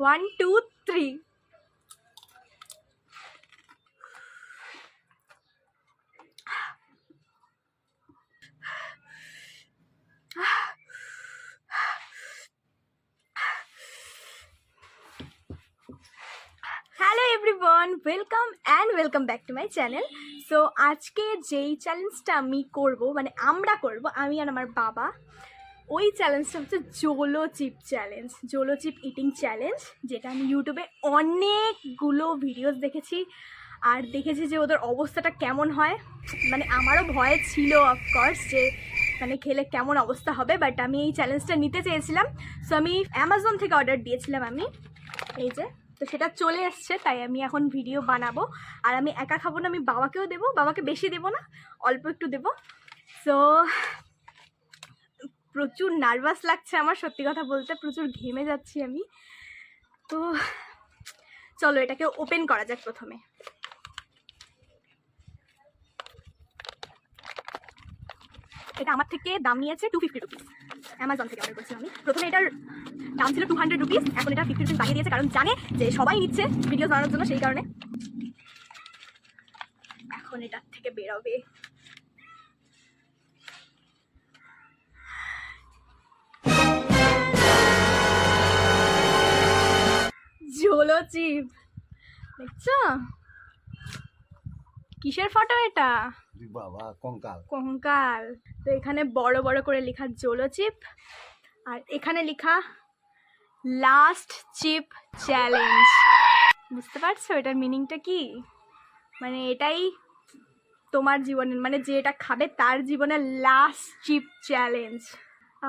One two three hello everyone welcome and welcome back to my channel so আজকে যেই চ্যালেঞ্জটা আমি করব মানে আমরা করব, আমি আর আমার বাবা ওই চ্যালেঞ্জটা হচ্ছে Jolo chip challenge Jolo chip eating challenge যেটা আমি ইউটিউবে অনেকগুলো ভিডিওস দেখেছি। আর দেখেছি যে ওদের অবস্থাটা কেমন হয়। মানে আমারও ভয় ছিল অফকোর্স যে মানে খেলে কেমন অবস্থা হবে বাট আমি এই চ্যালেঞ্জটা নিতে চেয়েছিলাম। সো আমি অ্যামাজন থেকে অর্ডার দিয়েছিলাম আমি। এই যে, তো সেটা চলে এসছে তাই আমি এখন ভিডিও বানাবো। আর আমি একা খাব না, আমি বাবাকেও দেবো, বাবাকে বেশি দেবো না, অল্প একটু দেবো। সো প্রচুর নার্ভাস লাগছে আমার, সত্যি কথা বলতে প্রচুর ঘেমে যাচ্ছি আমি। তো চলো এটাকে ওপেন করা যাক প্রথমে। এটা আমার থেকে দাম নিয়েছে টু ফিফটি রুপিস অ্যামাজন থেকে অর্ডার করেছিলাম আমি। প্রথমে এটার দাম ছিল টু হান্ড্রেড রুপিস এখন এটা ফিফটি রুপিস দিয়েছে, কারণ জানে যে সবাই নিচ্ছে ভিডিও বানানোর জন্য সেই কারণে। এখন এটার থেকে বেরোবে। ঝোলো চিপ দেখছ? কিসের ফটো এটা? বাবা কঙ্কাল। কঙ্কাল। তো এখানে বড় বড় করে লেখা জোলো চিপ আর এখানে লেখা লাস্ট চিপ চ্যালেঞ্জ। বুঝতে পারছ এটার মিনিংটা কি? মানে এটাই তোমার জীবনের মানে যে এটা খাবে তার জীবনের লাস্ট চিপ চ্যালেঞ্জ।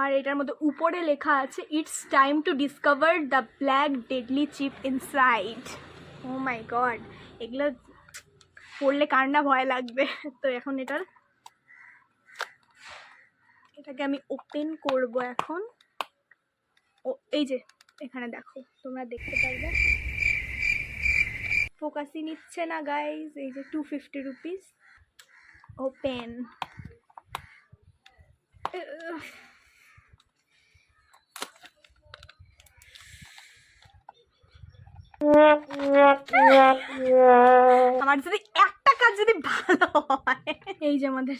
আর এটার মধ্যে উপরে লেখা আছে it's time to discover the black deadly chip inside oh my god এগুলো পড়লে কার না ভয় লাগবে? তো এখন এটার, এটাকে আমি ওপেন করব এখন। ও, এই যে, এখানে দেখো, তোমরা দেখতে পারবে। ফোকাসই নিচ্ছে না গাইজ এই যে টু ফিফটি রুপিস ওপেন আমার যদি একটা কাজ যদি ভালো হয়। এই যে আমাদের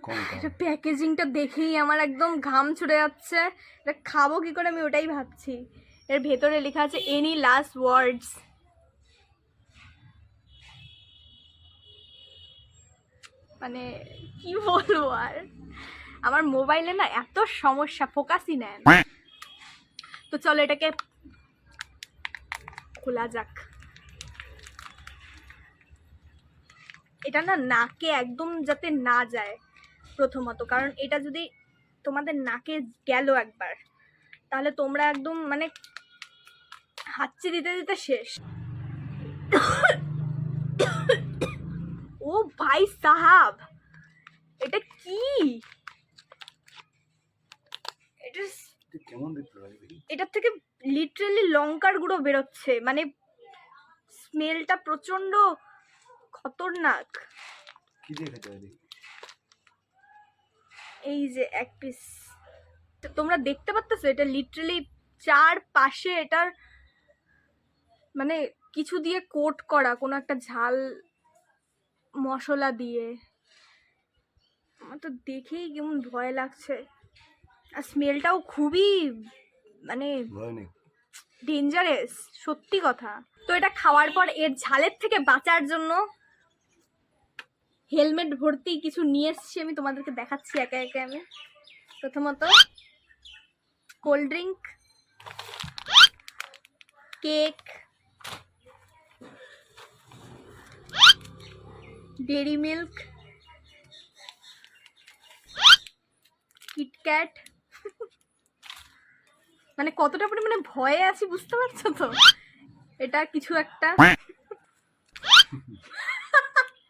কঙ্কাল এটা প্যাকেজিংটা দেখেই আমার একদম ঘাম ছুটে যাচ্ছে। এটা খাব কি করে আমি ওটাই ভাবছি। এর ভেতরে লেখা আছে এনি লাস্ট ওয়ার্ডস মানে কি বলব আর? আমার মোবাইলে না এত সমস্যা ফোকাসই নেয় না। তো চলো এটাকে খোলা যাক। এটা না নাকে একদম যাতে না যায় প্রথমত কারণ এটা যদি তোমাদের নাকে গেল একবার তাহলে তোমরা একদম মানে হাঁচি দিতে দিতে শেষ। ও ভাই সাহাব এটা কি? এটা কেমন এটার থেকে লিটারালি লঙ্কার গুঁড়ো বেরোচ্ছে। মানে স্মেলটা প্রচণ্ড খতরনাক। কি এই যে এক পিস তোমরা দেখতে পাচ্তেছো এটা লিটারালি চার পাশে এটার মানে কিছু দিয়ে কোট করা কোনো একটা ঝাল মশলা দিয়ে। আমার তো দেখেই কেমন ভয় লাগছে। আর স্মেলটাও খুবই মানে ডেঞ্জারাস সত্যি কথা। তো এটা খাওয়ার পর এর ঝালের থেকে বাঁচার জন্য হেলমেট ভর্তি কিছু নিয়ে এসছি আমি তোমাদেরকে দেখাচ্ছি একে একে আমি। প্রথমত cold drink cake Dairy Milk KitKat মানে কতটা পরিমাণে ভয়ে আছি বুঝতে পারছ তো? এটা কিছু একটা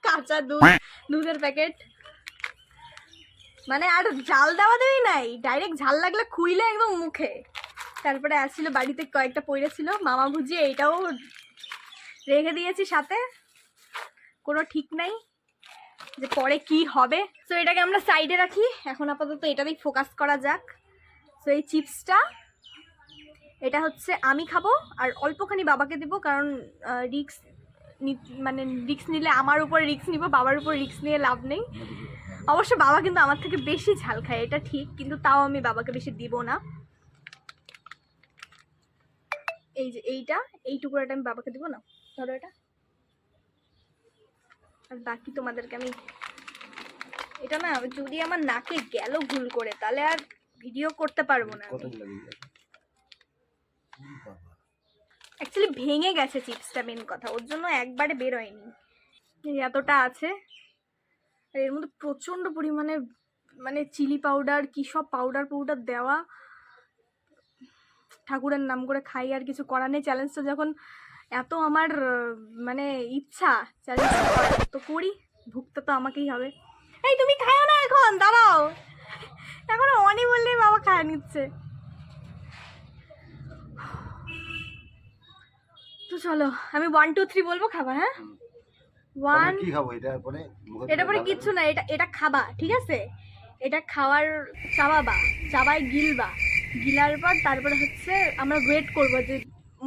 কাঁচা দুধ, দুধের প্যাকেট মানে আর ঝাল দেওয়া দেওয়াই নাই ডাইরেক্ট ঝাল লাগলে খুইলে একদম মুখে। তারপরে আসছিল বাড়িতে কয়েকটা পড়ে ছিল, মামা ভুজিয়ে এইটাও রেখে দিয়েছি সাথে। কোনো ঠিক নাই যে পরে কি হবে। তো এটাকে আমরা সাইডে রাখি। এখন আপাতত এটাতেই ফোকাস করা যাক। তো এই চিপসটা এটা হচ্ছে আমি খাব আর অল্পখানি বাবাকে দেবো, কারণ রিক্স মানে রিক্স নিলে আমার উপর রিক্স নিব, বাবার উপর রিক্স নিয়ে লাভ নেই। অবশ্য বাবা কিন্তু আমার থেকে বেশি ঝাল খায়, এটা ঠিক, কিন্তু তাও আমি বাবাকে বেশি দিব না। এই যে এইটা, এই টুকরোটা আমি বাবাকে দিব না? ধরো এটা। আর বাকি তোমাদেরকে আমি, এটা না, যদি আমার নাকে গেল ভুল করে, তাহলে আর ভিডিও করতে পারব না আমি কতগুলো দিয়ে গেছে? ওরে বাবা অ্যাকচুয়ালি ভেঙে গেছে চিপসটা মেন কথা। ওর জন্য একবারে বের হয়নি এতটা আছে। আর এর মধ্যে প্রচণ্ড পরিমাণে মানে চিলি পাউডার কী সব পাউডার পাউডার দেওয়া। ঠাকুরের নাম করে খাই, আর কিছু করার নেই। চ্যালেঞ্জটা যখন এত আমার মানে ইচ্ছা চ্যালেঞ্জ তো করি ভুগতে তো আমাকেই হবে। এই, তুমি খাও না এখন, দাঁড়াও। এখন অনি বললেই বাবা খায় নিচ্ছে। তো চলো আমি ওয়ান টু থ্রি বলব খাবা হ্যাঁ? ওয়ান কি খাব? এটা পরে এটা পরে কিচ্ছু না এটা এটা খাবা ঠিক আছে? এটা খাওয়ার চাবাবা চাবায় গিলবা গিলার পর তারপরে হচ্ছে আমরা ওয়েট করব যে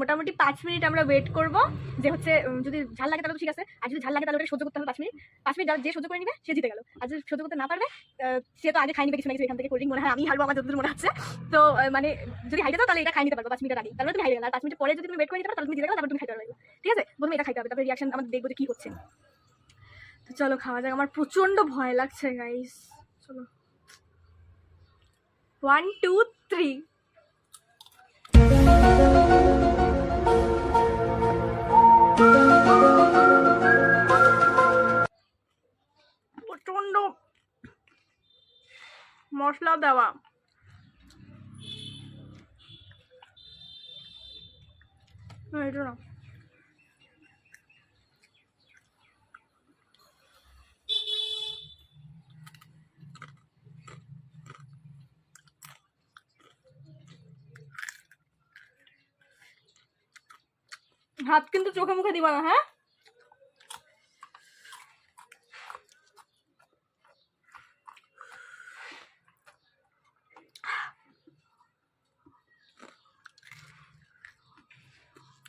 মোটামুটি পাঁচ মিনিট আমরা ওয়েট করব, যে হচ্ছে যদি ঝাল লাগে তাহলে তো ঠিক আছে, আর যদি ঝাল লাগে তাহলে ওটা সহ্য করতে হবে পাঁচ মিনিট। পাঁচ মিনিট যে সহ্য করে নিবে, সে জিতে গেল। আর যদি সহ্য করতে না পারবে সে তো আগে খাই নিবে, কিছু না কিছু, এখান থেকে কোল্ড মনে হয় আমি হারবো, আমার যতদূর মনে হচ্ছে। তো মানে যদি হাইতে তাহলে এটা খাই নিতে পারব, পাঁচ মিনিটের আগে তাহলে তুমি হাইতে গেলে, আর পাঁচ মিনিট পরে যদি তুমি ওয়েট করে নিতে পারো, তাহলে তুমি জিতে তারপর তুমি খাইতে পারবে। ঠিক আছে? প্রথমে এটা খাইতে হবে, তারপরে রিয়াকশন আমাদের দেখব যে কি হচ্ছে। তো চলো, খাওয়া যাক, আমার প্রচণ্ড ভয় লাগছে গাইস চলো। ওয়ান টু থ্রি প্রচণ্ড মশলা দেওয়া। না, এটা না। হাত কিন্তু চোখে মুখে দিবা না হ্যাঁ?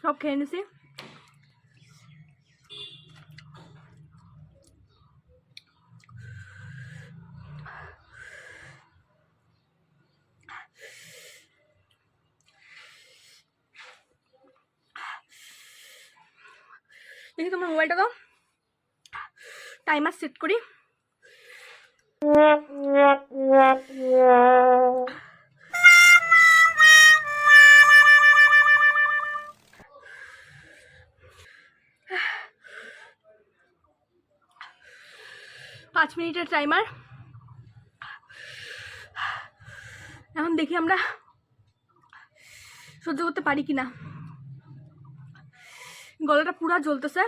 সব খেয়ে নিছি দেখি তোমার মোবাইলটা দাও। টাইমার সেট করি। পাঁচ মিনিটের টাইমার এখন দেখি আমরা সহ্য করতে পারি কি না গলাটা পুরা জ্বলতেছে।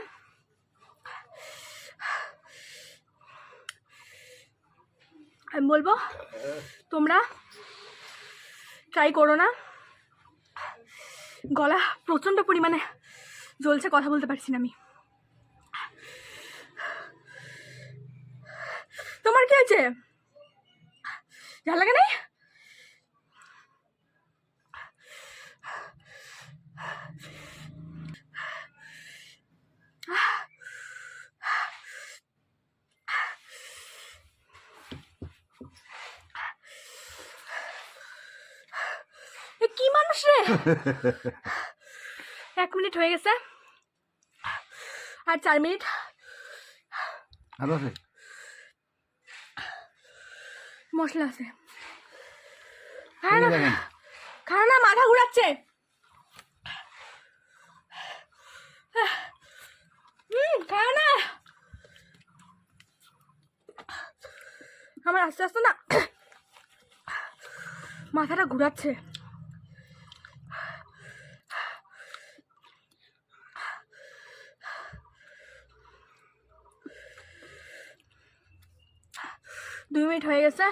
আমি বলব, তোমরা ট্রাই করো না। গলা প্রচণ্ড পরিমাণে জ্বলছে, কথা বলতে পারছি না আমি। তোমার কি হয়েছে? ঝাল লাগে নাই? কি মানুষ রে? এক মিনিট হয়ে গেছে। আর চার মিনিট। আছে মশলা আছে। খায় না খায় না মাথা ঘুরাচ্ছে। হুম খায় না। আমার আস্তে আস্তে না মাথাটা ঘুরাচ্ছে। দুই মিনিট হয়ে গেছে।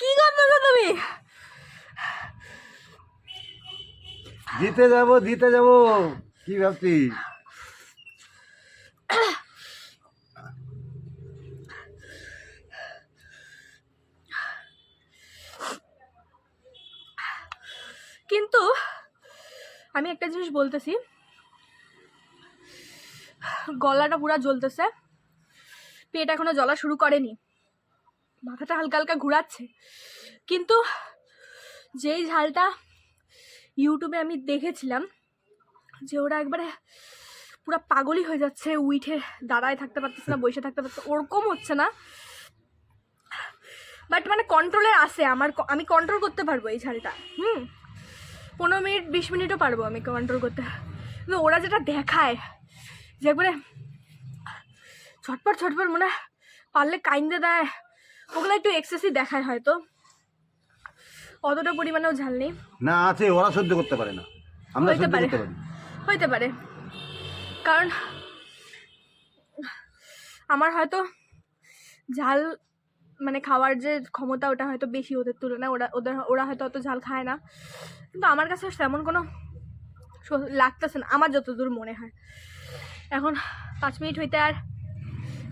কি করতেছো তুমি? দিতে যাব দিতে যাব। কি ভাবছি কিন্তু আমি একটা জিনিস বলতেছি। গলাটা পুরা জ্বলতেছে। পেট এখনও জ্বলা শুরু করেনি। মাথাটা হালকা হালকা ঘোরাচ্ছে। কিন্তু যেই ঝালটা ইউটিউবে আমি দেখেছিলাম, যে ওরা একবারে পুরো পাগলই হয়ে যাচ্ছে উইঠে দাঁড়ায় থাকতে পারতেছে না, বসে থাকতে পারতেছে ওরকম হচ্ছে না। বাট মানে কন্ট্রোলে আছে, আমার আমি কন্ট্রোল করতে পারব এই ঝালটা, হুম? পনেরো মিনিট, বিশ মিনিটও পারব আমি কন্ট্রোল করতে। কিন্তু ওরা যেটা দেখায় যে একবারে ছটপট ছটপট মনে হয় পারলে কাইন্দে দেয়। ওগুলো একটু এক্সেসই দেখায় হয়তো। অতটা পরিমাণেও ঝাল নেই। না আছে ওরা সহ্য করতে পারে না। আমরা হইতে পারি। হইতে পারে। কারণ আমার হয়তো ঝাল মানে খাওয়ার যে ক্ষমতা ওটা হয়তো বেশি ওদের তুলনায়। ওরা ওদের ওরা হয়তো অত ঝাল খায় না। কিন্তু আমার কাছে তেমন কোনো লাগতেছে না। আমার যতদূর মনে হয়। এখন পাঁচ মিনিট হইতে আর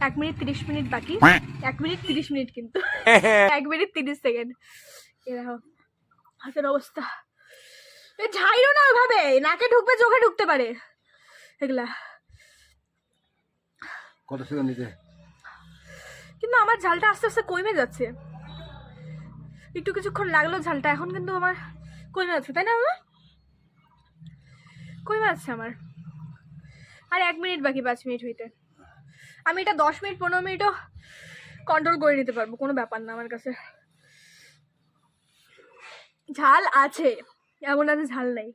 এক মিনিট তিরিশ মিনিট বাকি। এক মিনিট তিরিশ মিনিট কিন্তু। এক মিনিট তিরিশ সেকেন্ড। এরকম হাতের অবস্থা। এ ঝাইরো না ওইভাবে নাকে ঢুকবে চোখে ঢুকতে পারে। এগুলা। কত সেকেন্ড দিতে কিন্তু আমার ঝালটা আস্তে আস্তে কমে যাচ্ছে। একটু কিছুক্ষণ লাগল ঝালটা এখন কিন্তু আমার কমে যাচ্ছে তাই না মামা? কমে যাচ্ছে আমার। আর এক মিনিট বাকি পাঁচ মিনিট হইতে। আমি এটা দশ মিনিট পনেরো মিনিটও কন্ট্রোল করে নিতে পারব কোনো ব্যাপার না আমার কাছে। ঝাল আছে এমন আছে ঝাল নেই।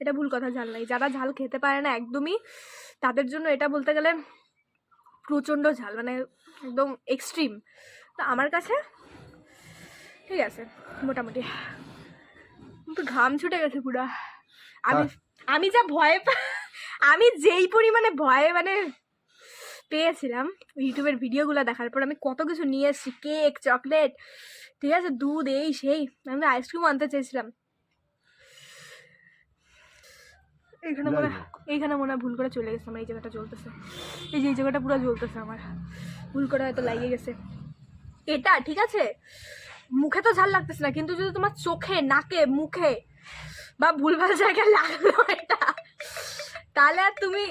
এটা ভুল কথা ঝাল নাই। যারা ঝাল খেতে পারে না একদমই তাদের জন্য এটা বলতে গেলে প্রচণ্ড ঝাল মানে একদম এক্সট্রিম তো আমার কাছে ঠিক আছে মোটামুটি। একটু ঘাম ছুটে গেছে পুরা। আমি আমি যা ভয় পা- আমি যেই পরিমাণে ভয়ে মানে পেয়েছিলাম ইউটিউবের ভিডিওগুলো দেখার পর আমি কত কিছু নিয়ে এসেছি কেক চকলেট ঠিক আছে দুধ এই সেই আমি আইসক্রিম আনতে চেয়েছিলাম। এইখানে মনে হয় এইখানে মনে হয় ভুল করে চলে গেছে আমার এই জায়গাটা জ্বলতেছে। এই যে এই জায়গাটা পুরো জ্বলতেছে আমার। ভুল করে হয়তো লাগিয়ে গেছে। এটা ঠিক আছে? মুখে তো ঝাল লাগতেছে না কিন্তু যদি তোমার চোখে নাকে মুখে বা ভুলভাল জায়গায় লাগল এটা তাহলে আর তুমি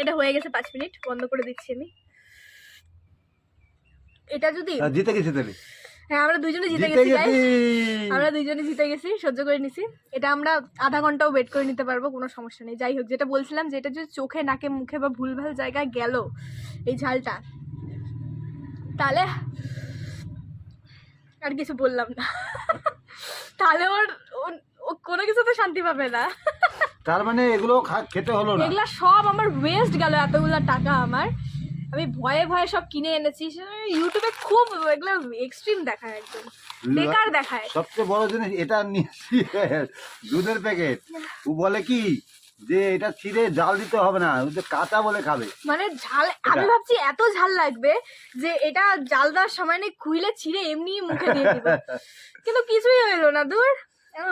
এটা হয়ে গেছে পাঁচ মিনিট বন্ধ করে দিচ্ছি আমি। এটা যদি জিতে গেছি তাহলে। হ্যাঁ আমরা দুইজনে জিতে গেছি। আমরা দুইজনে জিতে গেছি সহ্য করে নিছি। এটা আমরা আধা ঘন্টাও ওয়েট করে নিতে পারব কোনো সমস্যা নেই। যাই হোক যেটা বলছিলাম যে এটা যদি চোখে নাকে মুখে বা ভুলভাল জায়গায় গেল এই ঝালটা তাহলে আর কিছু বললাম না। তাহলে ওর ও কোনো কিছুতে শান্তি পাবে না। তার মানে এগুলো খেতে হলো না। এগুলা সব আমার ওয়েস্ট গেল এতগুলো টাকা আমার। আমি ভয়ে ভয়ে সব কিনে এনেছি। ইউটিউবে খুব এগুলো এক্সট্রিম দেখায় একদম। বেকার দেখায়। সবচেয়ে বড় জিনিস এটা নিয়েছি দুধের প্যাকেট ও বলে কি? যে এটা ছিঁড়ে জাল দিতে হবে না ও যে কাঁচা বলে খাবে। মানে ঝাল আমি ভাবছি এত ঝাল লাগবে যে এটা জাল দেওয়ার সময় নেই খুইলে ছিঁড়ে এমনি মুখে দিয়ে দিব। কিন্তু কিছুই হইল না দূর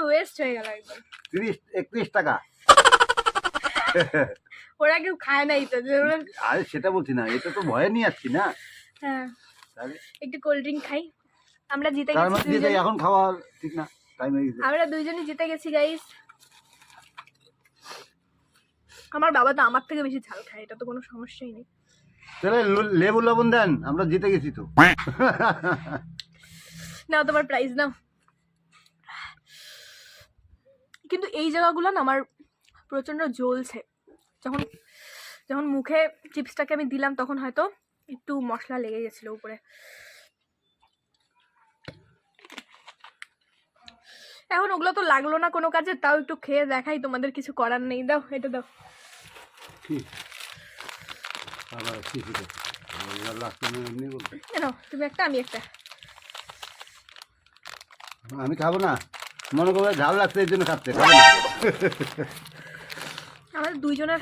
ওয়েস্ট হয়ে গেল একদম। তিরিশ একত্রিশ টাকা। ওরা কেউ খায় নাই তো আরে সেটা বলছি না এটা তো ভয়ে নিয়ে আসছি না। হ্যাঁ। একটু কোল্ড ড্রিঙ্ক খাই। আমরা জিতে গেছি এখন খাওয়া ঠিক না টাইম হয়ে গেছে। আমরা দুইজনই জিতে গেছি গাইস আমার বাবা তো আমার থেকে বেশি ঝাল খায় এটা তো কোনো সমস্যাই নেই। তাহলে লেবু লবণ দেন আমরা জিতে গেছি তো। নাও তোমার প্রাইজ নাও। কিন্তু এই জায়গাগুলো না আমার প্রচণ্ড জ্বলছে। যখন যখন মুখে চিপসটাকে আমি দিলাম তখন হয়তো একটু মশলা লেগে গেছিল উপরে। এখন ওগুলো তো লাগল না কোনো কাজে তাও একটু খেয়ে দেখাই তোমাদের কিছু করার নেই। দাও এটা দাও। তুমি একটা আমি একটা। আমি খাব না। মনে করবে ঝাল লাগছে এই জন্য খাচ্ছে। খাব না। আমাদের দুইজনের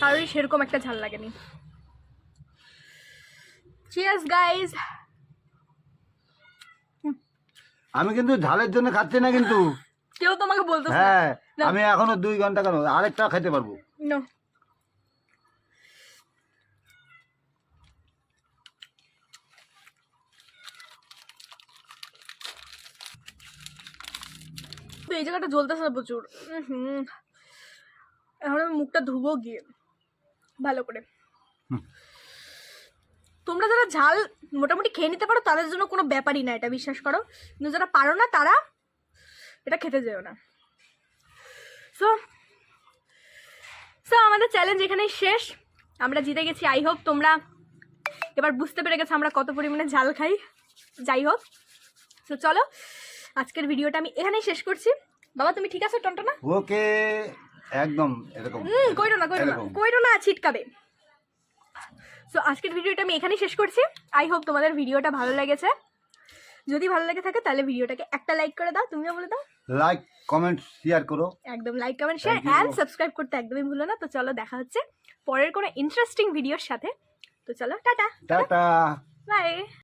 কারোরই সেরকম একটা ঝাল লাগেনি। চিয়ার্স গাইজ আমি কিন্তু ঝালের জন্য খাচ্ছি না কিন্তু। কেউ তোমাকে বলতো হ্যাঁ। আমি এখনও দুই ঘণ্টা কেন? আরেকটা খেতে পারব। নো এই জায়গাটা জ্বলতেছে না প্রচুর হুম। এখন আমি মুখটা ধুবো গিয়ে ভালো করে। তোমরা যারা ঝাল মোটামুটি খেয়ে নিতে পারো তাদের জন্য কোনো ব্যাপারই না এটা বিশ্বাস করো। কিন্তু যারা পারো না তারা এটা খেতে যেও না। সো সো আমাদের চ্যালেঞ্জ এখানেই শেষ। আমরা জিতে গেছি আই হোপ তোমরা এবার বুঝতে পেরে গেছো আমরা কত পরিমাণে ঝাল খাই। যাই হোক সো চলো আজকের ভিডিওটা আমি এখানেই শেষ করছি। বাবা তুমি ঠিক আছো টনটনা? ওকে একদম এরকম। কইরো না কইরো না কইরো না ছিটকাবে। সো আজকের ভিডিওটা আমি এখানেই শেষ করছি। আই হোপ তোমাদের ভিডিওটা ভালো লেগেছে। যদি ভালো লেগে থাকে তাহলে ভিডিওটাকে একটা লাইক করে দাও তুমিও বলে দাও। লাইক কমেন্ট শেয়ার করো। একদম like comment share and subscribe করতে একদমই ভুলো না। তো চলো দেখা হচ্ছে পরের কোনো ইন্টারেস্টিং ভিডিওর সাথে। তো চলো টাটা। টাটা। বাই